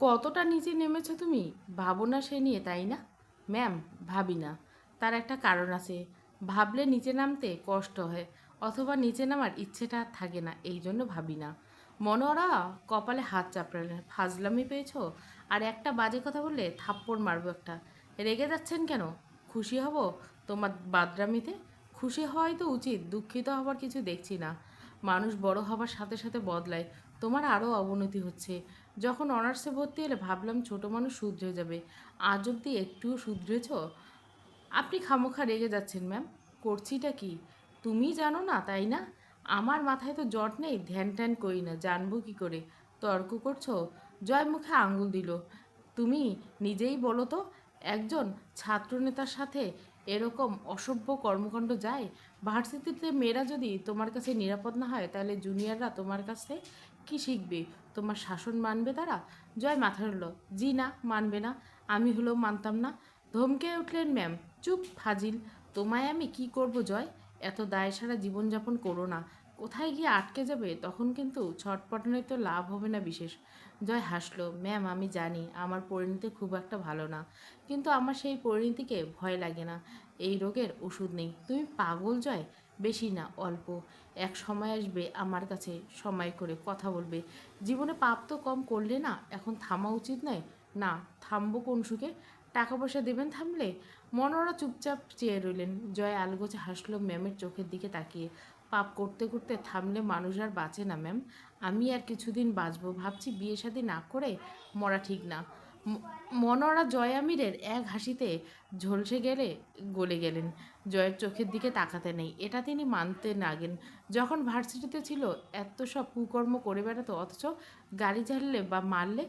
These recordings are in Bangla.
কতটা নিচে নেমেছো তুমি? ভাবো না সে নিয়ে, তাই না? ম্যাম, ভাবি না। তার একটা কারণ আছে। ভাবলে নিচে নামতে কষ্ট হয়, অথবা নিচে নামার ইচ্ছেটা থাকে না, এই জন্য ভাবি না। মনোরা কপালে হাত চাপড়ালেন ফাজলামি পেয়েছ? আর একটা বাজে কথা বললে থাপ্পড় মারবো একটা। রেগে যাচ্ছেন কেন? খুশি হব তোমার বাদরামিতে? খুশি হওয়াই তো উচিত, দুঃখিত হবার কিছু দেখছি না। মানুষ বড় হবার সাথে সাথে বদলায়। তোমার আরও অবনতি হচ্ছে। যখন অনার্সে ভর্তি হলে ভাবলাম ছোটো মানুষ শুধরে যাবে। আজ অব্দি একটুও শুধরেছ? আপনি খামোখা রেগে যাচ্ছেন, ম্যাম। করছিটা কি? তুমি জানো না, তাই না? আমার মাথায় তো জট নেই ধ্যান ট্যান করি না, জানব কি করে? তর্ক করছ? জয় মুখে আঙুল দিল। তুমি নিজেই বলো তো, একজন ছাত্রনেতার সাথে এরকম অসভ্য কর্মকাণ্ড যায়? ভার্সিটিতে মেয়েরা যদি তোমার কাছে নিরাপদ না হয়, তাহলে জুনিয়ররা তোমার কাছে কি শিখবে? তোমার শাসন মানবে তারা? জয় মাথা হলো জি না, মানবে না। আমি হলেও মানতাম না। ধমকে উঠলেন, ম্যাম। চুপ, ফাজিল। তোমায় আমি কি করব, জয়? এত দায় সারা জীবনযাপন করো না। কোথায় গিয়ে আটকে যাবে? তখন কিন্তু ছটপটানোয় তো লাভ হবে না বিশেষ। জয় হাসলো, ম্যাম, আমি জানি, আমার পরিণতি খুব একটা ভালো না। কিন্তু আমার সেই পরিণতিকে ভয় লাগে না। এই রোগের ওষুধ নেই। তুমি পাগল, জয়? বেশি না, অল্প। এক সময় আসবে আমার কাছে সময় করে কথা বলবে। জীবনে পাপ তো কম করলে না, এখন থামা উচিত নয়। না, থামবো কোন সুখে? টাকা পয়সা দেবেন থামলে? মনোরা চুপচাপ চেয়ে রইলেন। জয় আলগোছে হাসলো ম্যামের চোখের দিকে তাকিয়ে। পাপ করতে করতে থামলে মানুষ আর বাঁচে না, ম্যাম। আমি আর কিছুদিন বাঁচবো। ভাবছি বিয়ে শাদী না করে মরা ঠিক না। মনোরা জয় আমিরের এক হাসিতে ঝলসে গেলে, গলে গেলেন। জয়ের চোখের দিকে তাকাতে নেই। এটা তিনি মানতে নাগেন যখন ভার্সিটিতে ছিল, এত সব কুকর্ম করে বেড়াতো, অথচ গাড়ি ঝাড়লে বা মারলে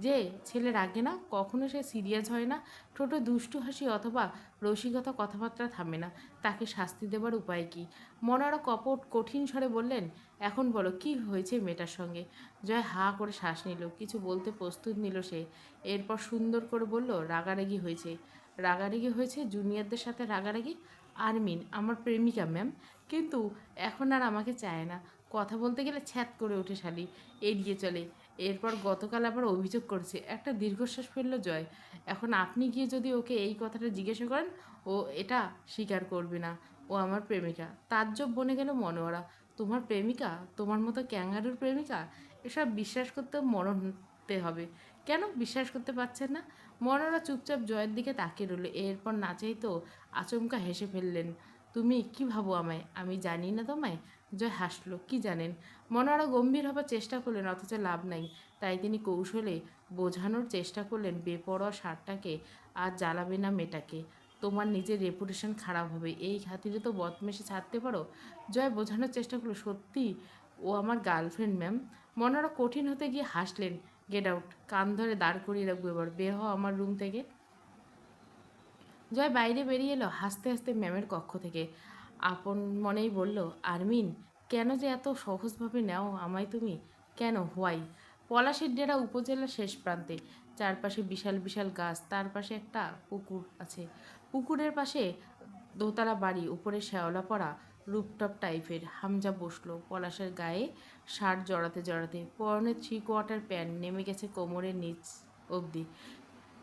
যে ছেলে রাগে না কখনো সে সিরিয়াস হয় না, ঠোঁটে দুষ্টু হাসি অথবা রসিকতা কথাবার্তা থামে না। তাকে শাস্তি দেবার উপায় কি? মনারা কপট কঠিন স্বরে বললেন, এখন বলো, কি হয়েছে মেয়েটার সঙ্গে? জয় হা করে শ্বাস নিল। কিছু বলতে প্রস্তুত নিল সে। এরপর সুন্দর করে বলল, রাগারাগি হয়েছে। রাগারাগি হয়েছে? জুনিয়রদের সাথে রাগারাগি? আরমিন, আমার প্রেমিকা, ম্যাম। কিন্তু এখন আর আমাকে চায় না। কথা বলতে গেলে ছ্যাত করে ওঠে শালি। এড়িয়ে চলে। এরপর গতকাল আবার অভিযোগ করছে, একটা দীর্ঘশ্বাস ফেলল জয়। এখন আপনি গিয়ে যদি ওকে এই কথাটা জিজ্ঞাসা করেন, ও এটা স্বীকার করবে না। ও আমার প্রেমিকা। তার তাজ্জব বনে গেল মনোয়ারা। তোমার প্রেমিকা? তোমার মতো ক্যাঙ্গারুর প্রেমিকা? এসব বিশ্বাস করতে মরতে হবে। কেন বিশ্বাস করতে পারছেন না? মনোরা চুপচাপ জয়ের দিকে তাকিয়ে রইল। এরপর নাচাই তো আচমকা হেসে ফেললেন, তুমি কি ভাবো আমায়? আমি জানি না তোমায়। জয় হাসলো, কি জানেন? মনোরা গম্ভীর হবার চেষ্টা করলেন, অথচ লাভ নাই। তাই তিনি কৌশলে বোঝানোর চেষ্টা করলেন, বেপরোয়া সারটাকে আর জ্বালাবে না মেয়েটাকে। তোমার নিজের রেপুটেশন খারাপ হবে, এই খাতিরে তো বদমেশে ছাড়তে পারো? জয় বোঝানোর চেষ্টা করল, সত্যি? ও আমার গার্লফ্রেন্ড ম্যাম মনোরা কঠিন হতে গিয়ে হাসলেন গেট আউট কান ধরে দাঁড় করিয়ে রাখব এবার, বের হও আমার রুম থেকে। জয় বাইরে বেরিয়ে এলো, হাসতে হাসতে ম্যামের কক্ষ থেকে। আপন মনেই বলল, আরমিন, কেন যে এত সহজভাবে নেও আমায় তুমি? কেন? হোয়াই? পলাশের ডেরা উপজেলার শেষ প্রান্তে, চারপাশে বিশাল বিশাল গাছ, তার পাশে একটা পুকুর আছে। পুকুরের পাশে দোতলা বাড়ি, উপরে শ্যাওলা পড়া রুপটপ টাইপের। হামজা বসল পলাশের গায়ে শার্ট জড়াতে জড়াতে। পরনে থ্রি কোয়ার্টার প্যান্ট, নেমে গেছে কোমরের নিচ অবধি।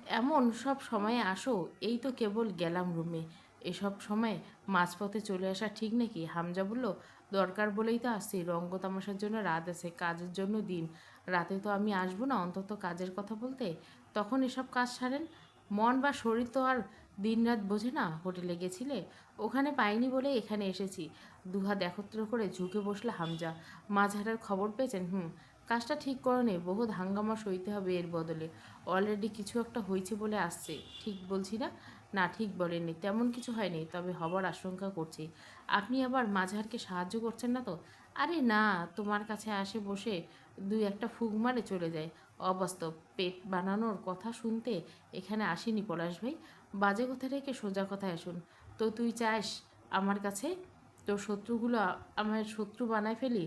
এমন সব সময়ে আসো, এই তো কেবল গেলাম রুমে। এসব সময় মাঝপথে চলে আসা ঠিক নাকি? হামজা বলল, দরকার বলেই তো আসছি। রঙ্গ তামাশার জন্য রাত আছে, কাজের জন্য দিন। রাতে তো আমি আসব না, অন্তত কাজের কথা বলতে। তখন এসব কাজ সারেন? মন বা শরীর তো আর দিনরাত বোঝে না, হোটেলে গেছিলে? ওখানে পাইনি বলে এখানে এসেছি। দুহাত একত্র করে ঝুঁকে বসলে হামজা। মাঝহারার খবর পেয়েছেন? হুম। কাজটা ঠিক করনে, বহুত হাঙ্গামা সইতে হবে এর বদলে। অলরেডি কিছু একটা হয়েছে বলে আসছে। ঠিক বলছি না? না, ঠিক বলেননি। তেমন কিছু হয়নি, তবে হবার আশঙ্কা করছি। আপনি আবার মাঝহারকে সাহায্য করছেন না তো? আরে না, তোমার কাছে আসে বসে দুই একটা ফুক মারে চলে যায়। অবাস্তব, পেট বানানোর কথা শুনতে এখানে আসেনি পলাশ ভাই। বাজে কথা রেখে সোজা কথায় আসুন। তো তুই চাস আমার কাছে তোর শত্রুগুলো, আমার শত্রু বানায় ফেলি?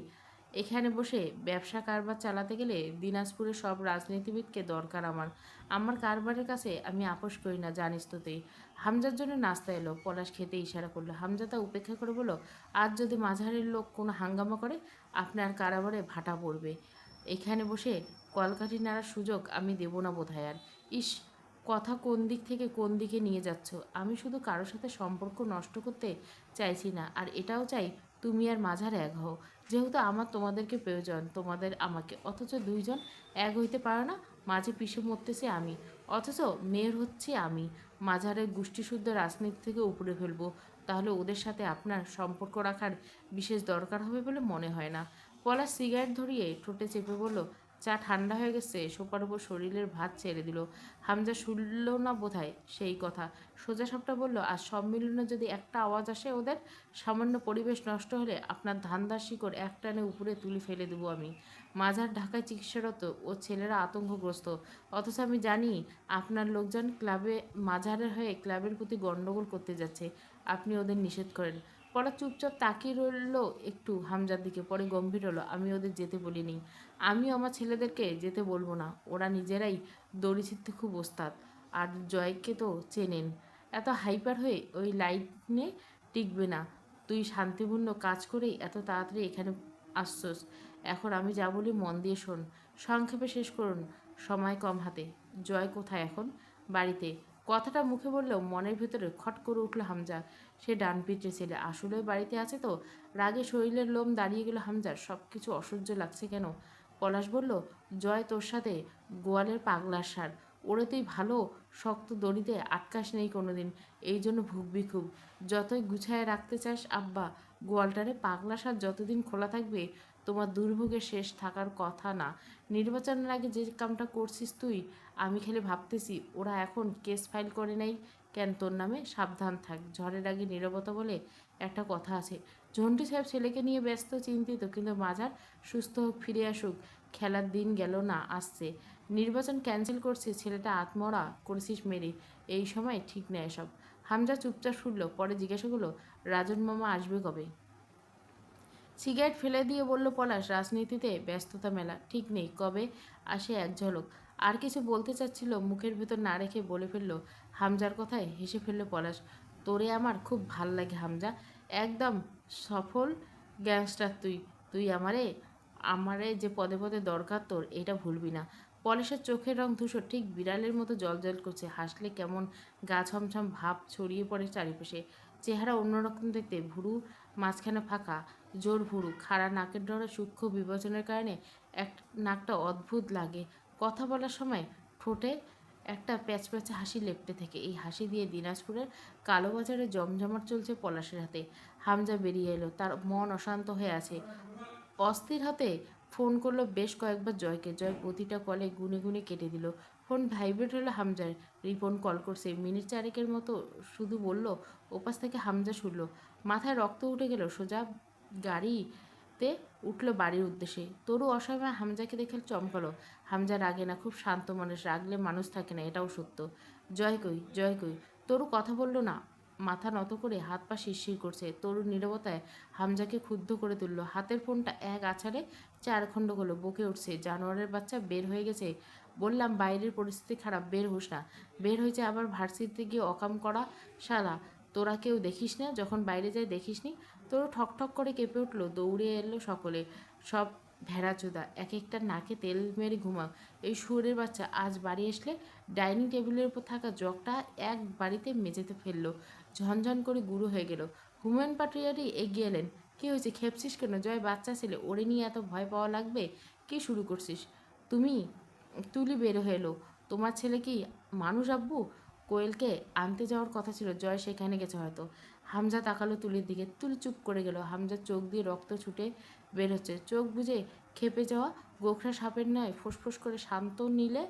এখানে বসে ব্যবসা কারবার চালাতে গেলে দিনাজপুরের সব রাজনীতিবিদকে দরকার আমার। আমার কারবারের কাছে আমি আপোষ করি না, জানিস তো তুই। হামজার জন্য নাস্তা এলো, পলাশ খেতে ইশারা করল। হামজা তা উপেক্ষা করে বলল, আজ যদি মাঝারের লোক কোনো হাঙ্গামা করে, আপনার কারাবারে ভাটা পড়বে। এখানে বসে কলকাঠি নাড়ার সুযোগ আমি দেব না বোধহয় আর। ইস, কথা কোন দিক থেকে কোন দিকে নিয়ে যাচ্ছ? আমি শুধু কারোর সাথে সম্পর্ক নষ্ট করতে চাইছি না, আর এটাও চাই তুমি আর মাঝার এক হও। যেহেতু আমার তোমাদেরকে প্রয়োজন, তোমাদের আমাকে। অথচ দুইজন এক হইতে পারো না, মাঝে পিছু মরতেছি আমি। অথচ মেয়ের হচ্ছে আমি। মাঝারের গোষ্ঠীশুদ্ধ রাজনীতি থেকে উপরে ফেলব। তাহলে ওদের সাথে আপনার সম্পর্ক রাখার বিশেষ দরকার হবে বলে মনে হয় না। পলাশ সিগারেট ধরিয়ে ঠোঁটে চেপে বলল চা ঠান্ডা হয়ে গেছে, সোপার উপর শরীরের ভাত ছেড়ে দিল। হামজা শুনল না বোধহয় সেই কথা। সোজা সাপটা বলল, আর সম্মিলনে যদি একটা আওয়াজ আসে ওদের, সামান্য পরিবেশ নষ্ট হলে আপনার ধান্দার শিকড় এক টানে উপরে তুলে ফেলে দেবো আমি। মাঝার ঢাকায় চিকিৎসারত ও ছেলেরা আতঙ্কগ্রস্ত। অথচ আমি জানি আপনার লোকজন ক্লাবে মাঝারের হয়ে ক্লাবের প্রতি গণ্ডগোল করতে যাচ্ছে। আপনি ওদের নিষেধ করেন। পরে চুপচাপ তাকিয়ে রইল একটু, হামজার দিকে পরে গম্ভীর হলো, আমি ওদের যেতে বলিনি। আমিও আমার ছেলেদেরকে যেতে বলব না। ওরা নিজেরাই দড়ি ছিঁড়তে খুব ওস্তাদ। আর জয়কে তো চেনেন। এত হাইপার হয়ে ওই লাইনে টিকবে না। তুই শান্তিপূর্ণ কাজ করেই এত তাড়াতাড়ি এখানে আসছোস। এখন আমি যা বলি মন দিয়ে শোন। সংক্ষেপে শেষ করুন। সময় কম হাতে। জয় কোথায় এখন? বাড়িতে। কথাটা মুখে বললেও মনের ভিতরে খট করে উঠল হামজা। সে ডান পিঠে ছেলে। আসলে বাড়িতে আছে তো? রাগে শরীরের লোম দাঁড়িয়ে গেল হামজার। সব কিছু অসহ্য লাগছে কেন? পলাশ বলল, জয় তোর সাথে, গোয়ালের পাগলার সার। ওরে তুই ভালো, শক্ত দড়িতে আটকাস নেই কোনোদিন। এই জন্য ভুগবি খুব যতই গুছায় রাখতে চাস, আব্বা, গোয়ালটারে পাগলা সার যতদিন খোলা থাকবে তোমার দুর্ভোগের শেষ থাকার কথা না। নির্বাচনের আগে যে কামটা করছিস তুই, আমি খেলে ভাবতেছি, ওরা এখন কেস ফাইল করে নাই। কেন তোর নামে সাবধান থাক। ঝড়ের আগে নীরবতা বলে একটা কথা আছে। ঝন্টু সাহেব ছেলেকে নিয়ে ব্যস্ত, চিন্তিত, কিন্তু মাঝার সুস্থ হোক, ফিরে আসুক, খেলার দিন গেল না, আসছে। নির্বাচন ক্যান্সেল করছে, ছেলেটা আত্মরা করেছিস মেরে। এই সময় ঠিক না এসব। হামজা চুপচাপ শুনল, পরে জিজ্ঞাসা করল, রাজন মামা আসবে কবে? সিগারেট ফেলে দিয়ে বলল, পলাশ, রাজনীতিতে ব্যস্ততা মেলা, ঠিক নেই। কবে আসে এক ঝলক? আর কিছু বলতে চাচ্ছিল, মুখের ভেতর না রেখে বলে ফেলল, হামজার কথায় হেসে ফেলল, পলাশ। তোরে আমার খুব ভালো লাগে, হামজা। একদম সফল গ্যাংস্টার তুই। তুই আমারে আমারে যে পদে পদে দরকার তোর, এটা ভুলবি না। পলাশের চোখের রং ধূসর, ঠিক বিড়ালের মতো জল করছে। হাসলে কেমন গা ছমছম ভাব ছড়িয়ে পড়ে চারিপাশে। চেহারা অন্যরকম দেখতে, ভুরু মাঝখানে ফাঁকা, জোর ভুরু, খাড়া নাকের ডরে সূক্ষ্ম বিভাজনের কারণে এক নাকটা অদ্ভুত লাগে। কথা বলার সময় ঠোঁটে একটা প্যাচপ্যাচে হাসি লেপটে থেকে। এই হাসি দিয়ে দিনাজপুরের কালোবাজারে জমজমাট চলছে পলাশের হাতে। হামজা বেরিয়ে এলো, তার মন অশান্ত হয়ে আছে। অস্থির হাতে ফোন করল বেশ কয়েকবার জয়কে। জয় প্রতিটা কলে গুনে গুনে কেটে দিল। ফোন ভাইব্রেট হলো হামজার। রিপন কল করছে, মিনিট চারেকের মতো শুধু বলল, ওপাশ থেকে হামজা শুনল। মাথায় রক্ত উঠে গেল, সোজা গাড়িতে উঠল বাড়ির উদ্দেশ্যে। তরু অসময়ে হামজাকে দেখে চমকালো। হামজা রাগে না, খুব শান্ত মানুষ রাগলে মানুষ থাকে না, এটাও সত্য। জয় কই জয় কই। তরু কথা বলল না, মাথা নত করে হাত পা শিরশির করছে। তরুর নীরবতায় হামজাকে ক্ষুব্ধ করে তুললো। হাতের ফোনটা এক আছাড়ে চার খণ্ড হলো, বকে উঠছে। জানোয়ারের বাচ্চা বের হয়ে গেছে বললাম, বাইরের পরিস্থিতি খারাপ, বের হোস না। বের হয়েছে আবার ভার্সিটিতে গিয়ে অকাম করা সারা। তোরা কেউ দেখিস না? যখন বাইরে যায় দেখিস নি তোর ঠক ঠক করে কেঁপে উঠল। দৌড়ে এলো সকলে। সব ভেড়া চোদা এক একটা নাকে তেল মেরে ঘুমাও। এই শুয়োরের বাচ্চা আজ বাড়ি আসলে ডাইনিং টেবিলের উপর থাকা জগটা এক বাড়িতে মেঝেতে ফেলল। ঝনঝন করে গুঁড়ো হয়ে গেল। হুমায়ুন পাটুরিয়ারি এগিয়ে এলেন। কী হয়েছে? খেপছিস কেন? জয় বাচ্চা ছেলে, ওরে নিয়ে এত ভয় পাওয়া লাগবে? কি শুরু করছিস? তুমি তুলি বের হলো। তোমার ছেলে কি মানুষ আব্বু? কোয়েলকে আনতে যাওয়ার কথা ছিল, জয় সেখানে গেছে হয়তো। হামজা তাকালো তুলির দিকে, তুলি চুপ করে গেল। হামজার চোখ দিয়ে রক্ত ছুটে বের হচ্ছে। চোখ বুঝে খেপে যাওয়া গোখরা সাপের নয় ফুসফুস করে শান্ত নিলে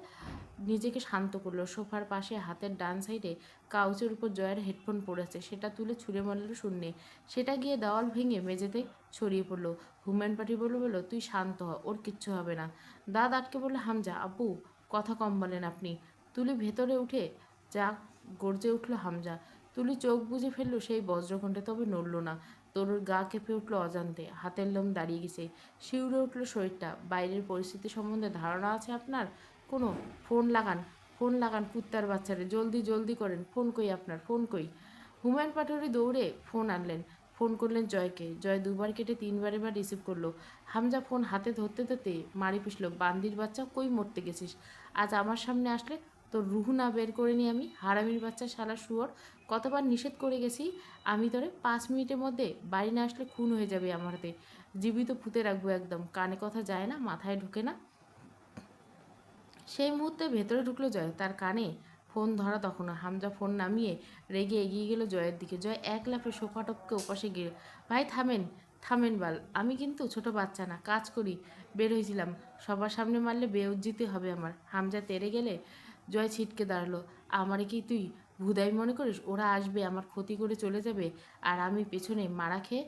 নিজেকে শান্ত করল। সোফার পাশে হাতের ডান সাইডে কাউচের উপর জয়ের হেডফোন পড়েছে সেটা তুলে ছুঁড়ে মারল শূন্যে। সেটা গিয়ে দেওয়াল ভেঙে মেঝেতে ছড়িয়ে পড়ল। হুম্যান পাটি বলল বলল তুই শান্ত হ, ওর কিচ্ছু হবে না। দাদ আটকে বলল, হামজা, আব্বু, কথা কম বলেন আপনি। তুলি ভেতরে উঠে যা গর্জে উঠল হামজা। তুলি চোখ বুজে ফেলল সেই বজ্রকণ্ঠে, তবে নড়ল না। তরুর গা কেঁপে উঠল অজান্তে, হাতের লোম দাঁড়িয়ে গেছে। শিউরে উঠল শরীরটা। বাইরের পরিস্থিতি সম্বন্ধে ধারণা আছে আপনার? কোনো ফোন লাগান ফোন লাগান কুত্তার বাচ্চারে। জলদি জলদি করেন, ফোন কই আপনার, ফোন কই? হুমায়ুন পাটোয়ারি দৌড়ে ফোন আনলেন। ফোন করলেন জয়কে। জয় দুবার কেটে তিনবার এবার রিসিভ করল। হামজা ফোন হাতে ধরতে ধরতে মারি পিষলো। বান্দির বাচ্চা, কই মরতে গেছিস? আজ আমার সামনে আসলে তোর রুহু না বের করে নি আমি হারামির বাচ্চা শালা শুয়োর কতবার নিষেধ করে গেছি, আমি তোরে পাঁচ মিনিটের মধ্যে বাড়ি না আসলে খুন হয়ে যাবে আমার হাতে। জীবিত পুঁতে রাখব একদম, কানে কথা যায় না, মাথায় ঢুকে না। সেই মুহূর্তে ভেতরে ঢুকলো জয়, তার কানে ফোন ধরা তখনও হামজা ফোন নামিয়ে রেগে এগিয়ে গেল জয়ের দিকে। জয় এক লাফে সোফা টপকে ওপাশে গিয়ে ভাই, থামেন থামেন বাল, আমি কিন্তু ছোট বাচ্চা না, কাজ করি, বের হয়েছিলাম, সবার সামনে মারলে বেউজ্জিতে হবে আমার। হামজা তেরে গেলে জয় ছিটকে দাঁড়াল। আমারে কি তুই ভুদাই মনে করিস? ওরা আসবে, আমার ক্ষতি করে চলে যাবে, আর আমি পেছনে মারা খেয়ে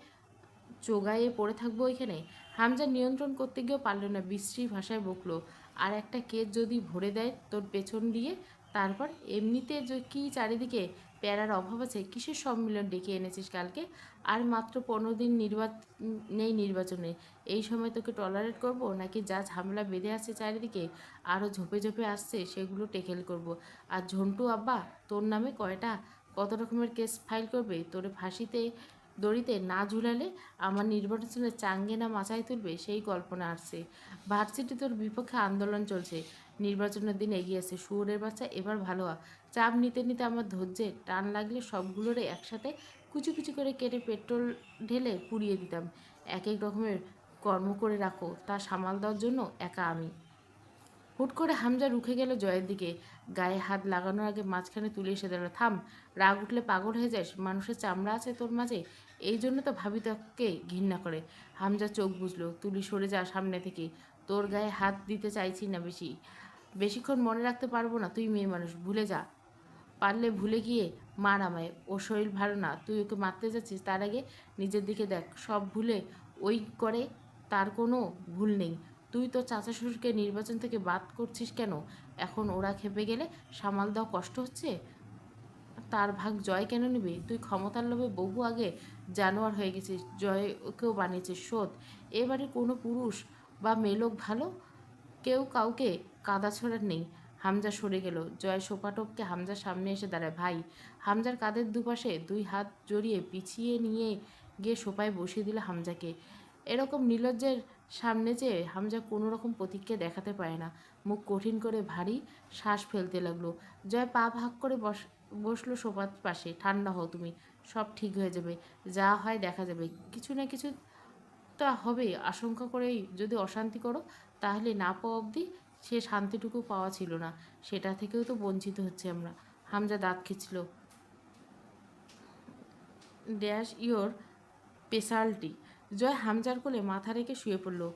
চোগায়ে পড়ে থাকব ওইখানে? হামজা নিয়ন্ত্রণ করতে গিয়েও পারল না, বিশ্রী ভাষায় বকলো, আর একটা কেস যদি ভরে দেয় তোর পেছন দিয়ে তারপর এমনিতে যে কি চারিদিকে প্যারার অভাব আছে, কিসের সম্মিলন ডেকে এনেছিস কালকে? আর মাত্র পনেরো দিন নির্বাচন নেই নির্বাচনে এই সময় তোকে টলারেট করব নাকি যা ঝামেলা বেঁধে আছে চারিদিকে আরও ঝোপে ঝোপে আসছে সেগুলো টেকেল করব? আর ঝন্টু আব্বা, তোর নামে কয়টা কত রকমের কেস ফাইল করবে? তোরে ফাঁসিতে, দড়িতে না ঝুলালে আমার নির্বাচনে চাঙ্গে না মাচায় তুলবে সেই কল্পনা আসছে। ভার্সিটি তোর বিপক্ষে আন্দোলন চলছে। নির্বাচনের দিন এগিয়ে আছে। শুয়োরের বাচ্চা এবার ভালো হ চাপ নিতে নিতে আমার ধৈর্যে টান লাগলে সবগুলোরে একসাথে কুচি কুচি করে কেটে পেট্রোল ঢেলে পুড়িয়ে দিতাম। এক এক রকমের কর্ম করে রাখো, তা সামাল দেওয়ার জন্য একা আমি। হুট করে হামজা রুখে গেল জয়ের দিকে। গায়ে হাত লাগানোর আগে মাঝখানে তুলে এসে দাঁড়াল। থাম, রাগ উঠলে পাগল হয়ে যাস, মানুষের চামড়া আছে তোর মাঝে। এই জন্য তো ভাবি তোকে ঘৃণা করে। হামজা চোখ বুঝলো তুলি সরে যা সামনে থেকে। তোর গায়ে হাত দিতে চাইছি না বেশি। বেশিক্ষণ মনে রাখতে পারব না, তুই মেয়ে মানুষ, ভুলে যা। পারলে ভুলে গিয়ে মার আমায়। ও শরীর ভালো না, তুই ওকে মারতে যাচ্ছিস, তার আগে নিজের দিকে দেখ। সব ভুলে ওই করে তার কোনো ভুল নেই। তুই তো চাচা শ্বশুরকে নির্বাচন থেকে বাদ করছিস কেন? এখন ওরা খেপে গেলে সামাল দেওয়া কষ্ট হচ্ছে? তার ভাগ জয় কেন নেবে? তুই ক্ষমতার লোভে বহু আগে জানোয়ার হয়ে গেছিস জয় ওকেও বানিয়েছিস, শোধ। এবারে কোনো পুরুষ বা মেলোক ভালো? কেউ কাউকে কাদা ছড়ার নেই। হামজা সরে গেল। জয় সোপাটপকে হামজার সামনে এসে দাঁড়ায়, ভাই, হামজার কাঁধের দুপাশে দুই হাত জড়িয়ে পিছিয়ে নিয়ে গিয়ে সোপায় বসিয়ে দিল হামজাকে। এরকম নীলজ্জের সামনে যে হামজা কোনো রকম প্রতিক্রিয়া দেখাতে পারে না। মুখ কঠিন করে ভারী শ্বাস ফেলতে লাগল। জয় পা ভাগ করে বস, বসল সোফার পাশে, ঠান্ডা হও তুমি, সব ঠিক হয়ে যাবে, যা হয় দেখা যাবে। কিছু না কিছু তা হবে, আশঙ্কা করেই যদি অশান্তি করো, তাহলে না পাওয়া অবধি সে শান্তিটুকু পাওয়া ছিল না। সেটা থেকেও তো বঞ্চিত হচ্ছে আমরা। হামজা দাঁত খিচল ড্যাশ ইয়োর স্পেশালটি। জয় হামজার কোলে মাথা রেখে শুয়ে পড়ল।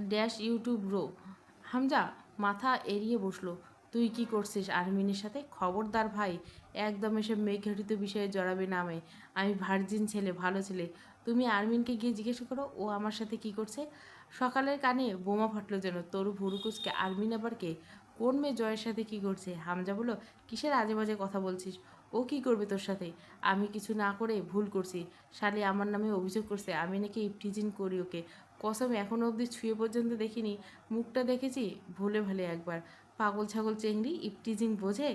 Dash YouTube rho. হামজা, মাথা এড়িয়ে বসল। তুই কি করছিস? আর্মিনের সাথে? খবরদার ভাই। একদম এসব মেঘঘটিত বিষয়ে জড়াবে নামে। আমি ভার্জিন ছেলে, ভালো ছেলে। তুমি আর্মিনকে গিয়ে জিজ্ঞেস করো, ও আমার সাথে কি করছে? সকালের কানে বোমা ফাটলো যেন তরু ভুরুকুচকে আরমিন আবার কে কোন মেয়ে জয়ের সাথে কি করছে? হামজা বলো কিসের আজে বাজে কথা বলছিস? ও কি করবে তোর সাথে? আমি কিছু না করে ভুল করছি। শালি আমার নামে অভিযোগ করছে, আমি নাকি ইফটিজিন করি ওকে। কসম এখনও অবধি ছুঁয়ে পর্যন্ত দেখিনি। মুখটা দেখেছি ভুলে ভালে একবার। পাগল ছাগল চেংড়ি ইফটিজিং বোঝে?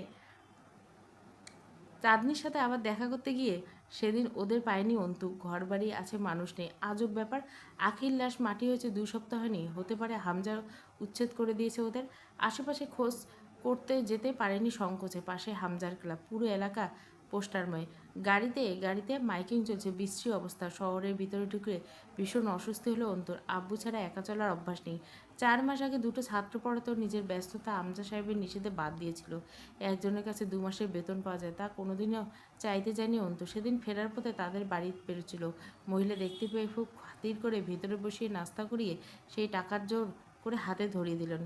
চাঁদনির সাথে আবার দেখা করতে গিয়ে সেদিন ওদের পায়নি অন্তু। ঘর বাড়ি আছে মানুষ নেই। আজব ব্যাপার। আখির লাশ মাটি হয়েছে দু সপ্তাহ নেই। হতে পারে হামজা উচ্ছেদ করে দিয়েছে ওদের। আশেপাশে খোঁজ করতে যেতে পারেনি সংকোচে। পাশে হামজার ক্লাব। পুরো এলাকা পোস্টারময়। গাড়িতে গাড়িতে মাইকিং চলছে, বিশ্রী অবস্থা। শহরের ভিতরে ঢুকে ভীষণ অসুস্থ হলো অন্তর। আব্বু ছাড়া একা চলার অভ্যাস নেই। চার মাস আগে দুটো ছাত্র পড়াতেও নিজের ব্যস্ততা আমজা সাহেবের নিষেধে বাদ দিয়েছিল। একজনের কাছে দু মাসের বেতন পাওয়া যায়, তা কোনোদিনও চাইতে যায়নি অন্তু সেদিন ফেরার পথে তাদের বাড়ি বেরোচ্ছিল। মহিলা দেখতে পেয়ে খুব খাতির করে ভেতরে বসিয়ে নাস্তা করিয়ে সেই টাকার জোর করে হাতে ধরিয়ে দিলেন।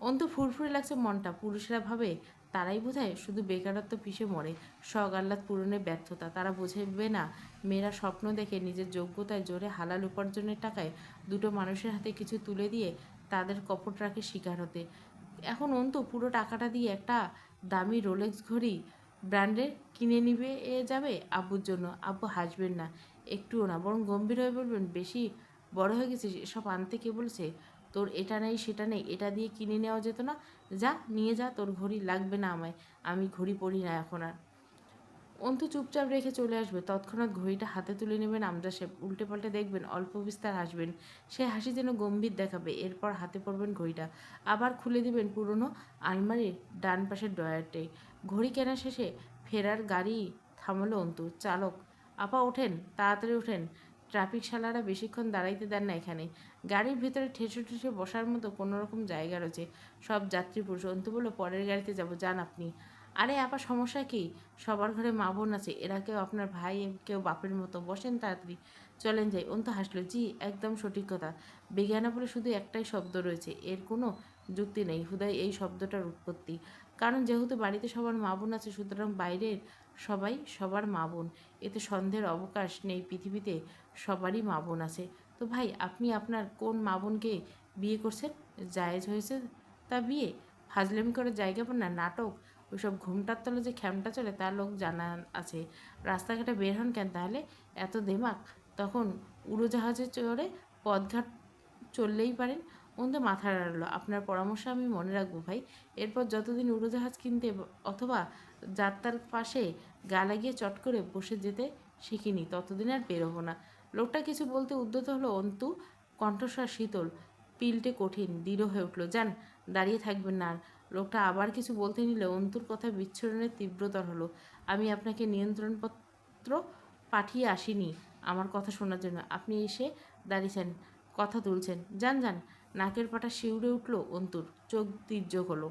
অন্ত ফুরফুরে লাগছে মনটা। পুরুষরা ভাবে তারাই বোঝায়? শুধু বেকারত্ব পিষে মরে। শখ, আহ্লাদ ব্যর্থতা। তারা বোঝাবে না, মেয়েরা স্বপ্ন দেখে নিজের যোগ্যতায় জোরে হালাল উপার্জনের টাকায় দুটো মানুষের হাতে কিছু তুলে দিয়ে তাদের কপট রাখে শিকার হতে। এখন অন্ত পুরো টাকাটা দিয়ে একটা দামি রোলেক্স ঘড়ি ব্র্যান্ডের কিনে নিবে, এ যাবে আব্বুর জন্য। আব্বু হাসবেন না, একটুও না, বরং গম্ভীর হয়ে বলবেন, বেশি বড় হয়ে গেছিস, এসব আনতে কে বলছে? তোর এটা নেই, সেটা নেই, এটা দিয়ে কিনে নেওয়া যেত না। যা, নিয়ে যা, তোর ঘড়ি লাগবে না আমায়, আমি ঘড়ি পরি না এখন আর। অন্তু চুপচাপ রেখে চলে আসবে। তৎক্ষণাৎ ঘড়িটা হাতে তুলে নেবেন, আমজা সাহেব উল্টে পাল্টে দেখবেন, অল্প বিস্তার হাসবেন। সে হাসি যেন গম্ভীর দেখাবে, এরপর হাতে পড়বেন ঘড়িটা। আবার খুলে দিবেন পুরনো আলমারির ডান পাশের ডয়ারটে ঘড়ি কেনা শেষে ফেরার গাড়ি থামলো অন্তু। চালক, আপা ওঠেন, তাড়াতাড়ি ওঠেন। ট্রাফিক শালারা বেশিক্ষণ দাঁড়াইতে দেন না এখানে। গাড়ির ভিতরে ঠেসে ঠেসে বসার মতো কোনো রকম জায়গা রয়েছে। সব যাত্রী পুরুষ। অন্তু বলল, পরের গাড়িতে যাব, যান আপনি। আরে, আপা, সমস্যা কি? সবার ঘরে মা বোন আছে। এরা কেউ আপনার ভাই, কেউ বাপের মতো। বসেন তাড়াতাড়ি। চলেন যাই। অন্তু হাসলো, জি, একদম সঠিক কথা। বিজ্ঞানা বলে শুধু একটাই শব্দ রয়েছে। এর কোনো যুক্তি নেই। হুদাই এই শব্দটার উৎপত্তি। কারণ যেহেতু বাড়িতে সবার মা বোন আছে, সুতরাং বাইরের সবাই সবার মা বোন। এতে সন্দেহের অবকাশ নেই পৃথিবীতে। সবারই মা বোন আছে। তো ভাই, আপনি আপনার কোন মা বোনকে বিয়ে করছেন? জায়েজ হয়েছে তা বিয়ে? ফাজলামি করে জায়গা পান না? নাটক? ওইসব ঘুমটার তলে যে খ্যামটা চলে তার লোক জানা আছে। রাস্তাঘাটে বের হন কেন তাহলে? এত দেমাক। তখন উড়োজাহাজে চড়ে পথঘাট চললেই পারেন। অন্ত মাথা নাড়ালো। আপনার পরামর্শ আমি মনে রাখব ভাই। এরপর যতদিন উড়োজাহাজ কিনতে অথবা যাত্রার পাশে গা লাগিয়ে চট করে বসে যেতে শিখিনি, ততদিন আর বেরোবো না। লোকটা কিছু বলতে উদ্যত হলো অন্তু। কণ্ঠস্বর শীতল, পিলটে কঠিন, দৃঢ় হয়ে উঠল। যান, দাঁড়িয়ে থাকবেন না আর। লোকটা আবার কিছু বলতে নিলে অন্তুর কথা বিচ্ছরণের তীব্রতর হলো। আমি আপনাকে নিয়ন্ত্রণপত্র পাঠিয়ে আসিনি আমার কথা শোনার জন্য। আপনি এসে দাঁড়িয়েছেন, কথা তুলছেন। যান যান, নাকের পাটা শিউরে উঠল অন্তুর। চোখ তির্যক হলো।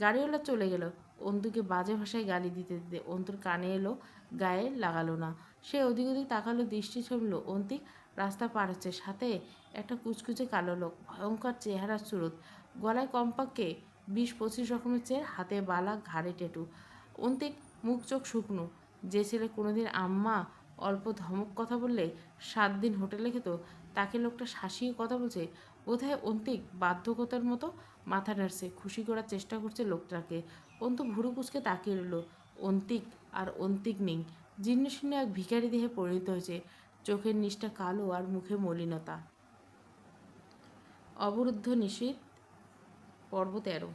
গাড়িওয়ালা চলে গেল। অন্তুকে বাজে ভাষায় গালি দিতে দিতে অন্তুর কানে এলো, গায়ে লাগালো না। সে ওদিক ওদিক তাকালো, দৃষ্টি ছমলো অন্তিক রাস্তা পার হচ্ছে। সাথে একটা কুচকুচে কালো লোক, ভয়ঙ্কর চেহারা সুরত। গলায় কমপক্ষে বিশ পঁচিশ রকমের চেয়ে হাতে বালা, ঘাড়ে টেটু। অন্তিক মুখ চোখ শুকনো। যে ছেলে কোনোদিন আম্মা অল্প ধমক কথা বললে সাত দিন হোটেলে খেত, তাকে লোকটা শাসিয়ে কথা বলছে। বোধহয় অন্তিক বাধ্যকতার মতো মাথা নাড়ছে। খুশি করার চেষ্টা করছে লোকটাকে। অন্তু ভুরু কুচকে তাকিয়ে রইল। অন্তিক আর অন্তিক নেই। জীর্ণ শীর্ণ এক ভিখারি দেহে পরিণত হয়েছে। চোখের নিষ্ঠা কালো আর মুখে মলিনতা। অবরুদ্ধ নিশীত পর্ব তেরো।